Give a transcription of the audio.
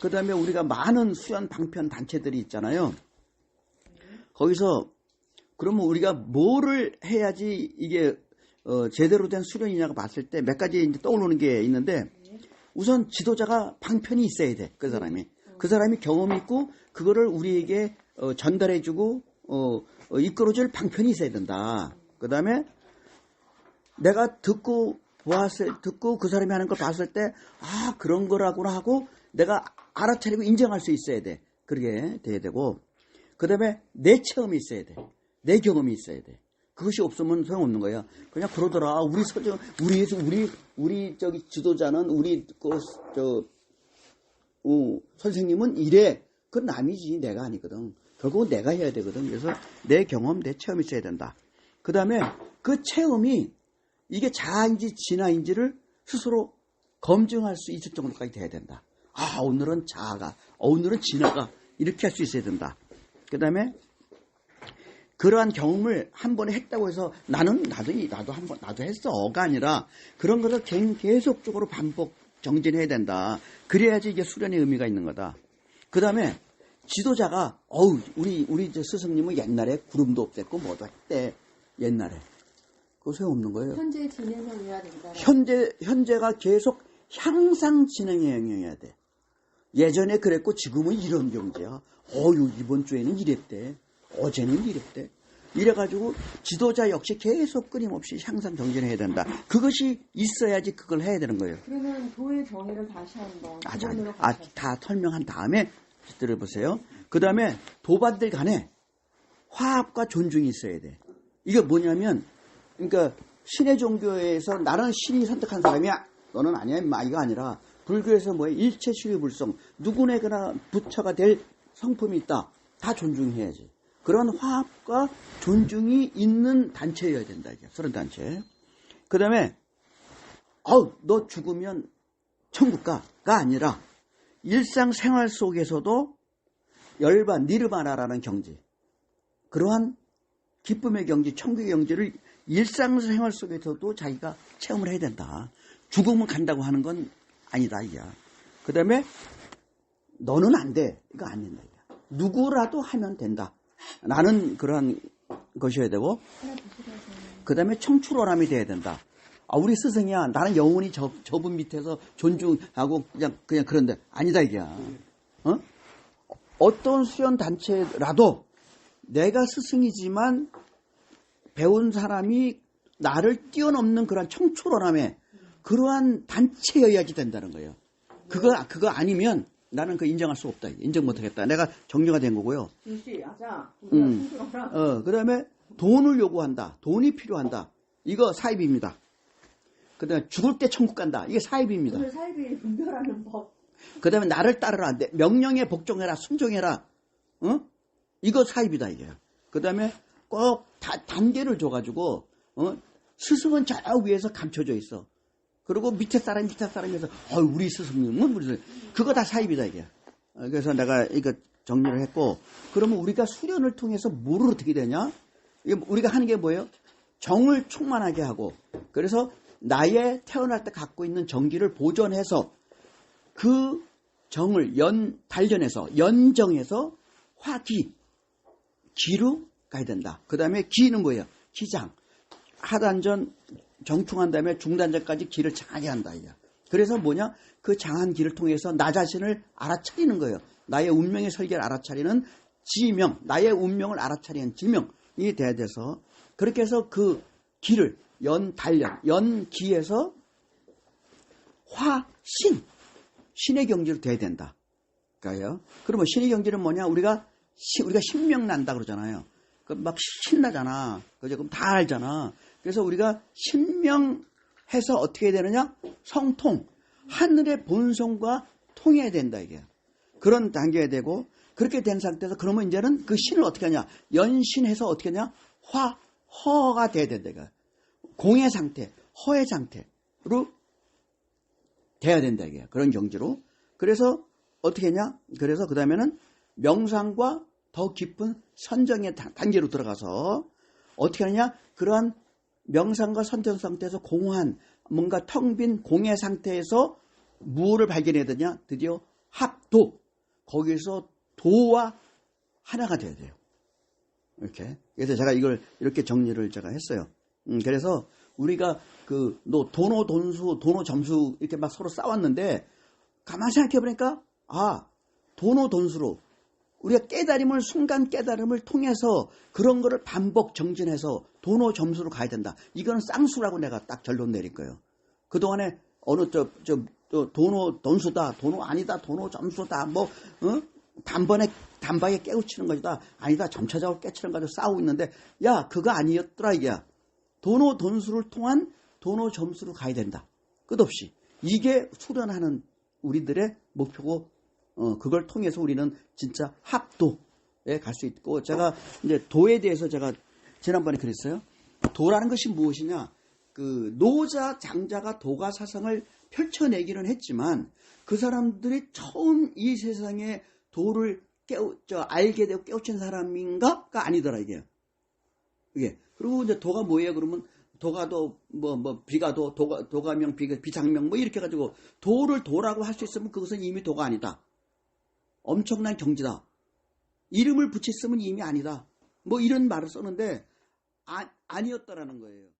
그 다음에 우리가 많은 수연 방편 단체들이 있잖아요. 거기서 그러면 우리가 뭐를 해야지 이게 어, 제대로 된 수련이냐고 봤을 때 몇 가지 이제 떠오르는 게 있는데 우선 지도자가 방편이 있어야 돼. 그 사람이. 그 사람이 경험이 있고 그거를 우리에게 어, 전달해주고 어, 어, 이끌어줄 방편이 있어야 된다. 그 다음에 내가 듣고 보았을 듣고 그 사람이 하는 걸 봤을 때 아 그런 거라구나 하고 내가 알아차리고 인정할 수 있어야 돼. 그렇게 돼야 되고 그 다음에 내 체험이 있어야 돼. 내 경험이 있어야 돼. 그것이 없으면 소용없는 거야. 그냥 그러더라. 우리 서정, 우리, 우리, 우리 저기 지도자는 우리 그, 저, 어, 선생님은 이래. 그건 남이지. 내가 아니거든. 결국은 내가 해야 되거든. 그래서 내 경험, 내 체험이 있어야 된다. 그 다음에 그 체험이 이게 자아인지 진화인지를 스스로 검증할 수 있을 정도까지 돼야 된다. 아, 오늘은 자아가, 어, 오늘은 진화가 이렇게 할 수 있어야 된다. 그 다음에 그러한 경험을 한 번에 했다고 해서 나는 나도 이- 나도 한 번 나도 했어가 아니라 그런 것을 갱- 계속적으로 반복 정진해야 된다. 그래야지 이게 수련의 의미가 있는 거다. 그 다음에 지도자가 어우 우리 우리 저 스승님은 옛날에 구름도 없앴고 뭐도 했대 옛날에 그거 소용없는 거예요. 현재 진행형이어야 된다. 현재 현재가 계속 향상 진행해야 돼. 예전에 그랬고 지금은 이런 경제야. 어유 이번 주에는 이랬대. 어제는 이랬대. 이래가지고 지도자 역시 계속 끊임없이 향상 정진해야 된다. 그것이 있어야지 그걸 해야 되는 거예요. 그러면 도의 정의를 다시 한번 아주 아, 가셔서. 다 설명한 다음에 들어 보세요. 그 다음에 도반들 간에 화합과 존중이 있어야 돼. 이게 뭐냐면, 그러니까 신의 종교에서 나는 신이 선택한 사람이야. 너는 아니야, 임마. 이거 아니라 불교에서 뭐야 일체 시의 불성 누구에게나 부처가 될 성품이 있다. 다 존중해야지. 그런 화합과 존중이 있는 단체여야 된다. 이게 서른 단체. 그 다음에 아우 너 죽으면 천국 가가 아니라 일상생활 속에서도 열반 니르바나라는 경지 그러한 기쁨의 경지 천국의 경지를 일상생활 속에서도 자기가 체험을 해야 된다 죽으면 간다고 하는 건 아니다 이야 그 다음에 너는 안 돼 이거 안 된다 이야 누구라도 하면 된다 나는 그러한 것이어야 되고 그 다음에 청출어람이 돼야 된다. 아, 우리 스승이야. 나는 영원히 저, 저분 밑에서 존중하고 그냥, 그냥 그런데 아니다, 이게. 어? 어떤 수련 단체라도 내가 스승이지만 배운 사람이 나를 뛰어넘는 그런 청출어람의 그러한 단체여야지 된다는 거예요. 그거, 그거 아니면 나는 그 인정할 수 없다. 인정 못 하겠다. 내가 정리가 된 거고요. 음. 어, 그 다음에 돈을 요구한다. 돈이 필요한다. 이거 사입입니다. 그 다음에 죽을 때 천국 간다. 이게 사입입니다. 오늘 사이비 분별하는 법. 그 다음에 나를 따르라. 내 명령에 복종해라. 순종해라. 어? 이거 사입이다, 이게. 그 다음에 꼭 다, 단계를 줘가지고, 어? 스승은 저 위에서 감춰져 있어. 그리고 밑에 사람, 밑에 사람에서, 어, 우리 스승님은 우리 스승님. 그거 다 사입이다, 이게. 어, 그래서 내가 이거 정리를 했고, 그러면 우리가 수련을 통해서 뭐를 어떻게 되냐? 우리가 하는 게 뭐예요? 정을 충만하게 하고, 그래서 나의 태어날 때 갖고 있는 정기를 보존해서 그 정을 연, 단련해서, 연정해서 화기, 기로 가야 된다. 그 다음에 기는 뭐예요? 기장. 하단전, 정충한 다음에 중단전까지 기를 장하게 한다. 이게. 그래서 뭐냐? 그 장한 기를 통해서 나 자신을 알아차리는 거예요. 나의 운명의 설계를 알아차리는 지명, 나의 운명을 알아차리는 지명이 돼야 돼서 그렇게 해서 그 기를 연 단련, 연기에서 화 신, 신의 경지로 돼야 된다. 그러니까요. 그러면 신의 경지는 뭐냐? 우리가 시- 우리가 신명 난다 그러잖아요. 그막 신나잖아. 그죠? 그럼 다 알잖아. 그래서 우리가 신명해서 어떻게 되느냐? 성통. 하늘의 본성과 통해야 된다 이게. 그런 단계가 되고 그렇게 된 상태에서 그러면 이제는 그 신을 어떻게 하냐? 연신해서 어떻게 하냐? 화 허가 돼야 된다 이거. 공의 상태, 허의 상태로 돼야 된다 이게. 그런 경지로. 그래서 어떻게 했냐? 그래서 그 다음에는 명상과 더 깊은 선정의 단- 단계로 들어가서 어떻게 하느냐? 그러한 명상과 선정 상태에서 공허한 뭔가 텅 빈 공의 상태에서 무엇을 발견해야 되냐? 드디어 합도 거기서 도와 하나가 돼야 돼요. 이렇게 그래서 제가 이걸 이렇게 정리를 제가 했어요. 음, 그래서 우리가 그 너 도노 돈수 도노 점수 이렇게 막 서로 싸웠는데 가만히 생각해 보니까 아 도노 돈수로 우리가 깨달음을 순간 깨달음을 통해서 그런 거를 반복 정진해서 도노 점수로 가야 된다. 이거는 쌍수라고 내가 딱 결론 내릴 거예요. 그동안에 어느 저, 저, 저 도노 돈수다, 도노 아니다, 도노 점수다, 뭐, 어? 단번에, 단박에 깨우치는 것이다. 아니다, 점차적으로 깨치는 가지고 싸우고 있는데, 야, 그거 아니었더라, 이게야. 도노 돈수를 통한 도노 점수로 가야 된다. 끝없이. 이게 수련하는 우리들의 목표고, 어, 그걸 통해서 우리는 진짜 합도에 갈 수 있고, 제가 이제 도에 대해서 제가 지난번에 그랬어요. 도라는 것이 무엇이냐? 그 노자 장자가 도가 사상을 펼쳐내기는 했지만 그 사람들이 처음 이 세상에 도를 깨우, 저, 알게 되고 깨우친 사람인가가 아니더라 이게. 이게 그리고 이제 도가 뭐예요? 그러면 도가도 뭐뭐 비가도 도가 도가명 비가 비상명 뭐 이렇게 가지고 도를 도라고 할 수 있으면 그것은 이미 도가 아니다. 엄청난 경지다. 이름을 붙였으면 이미 아니다. 뭐 이런 말을 썼는데 아, 아니었다라는 거예요.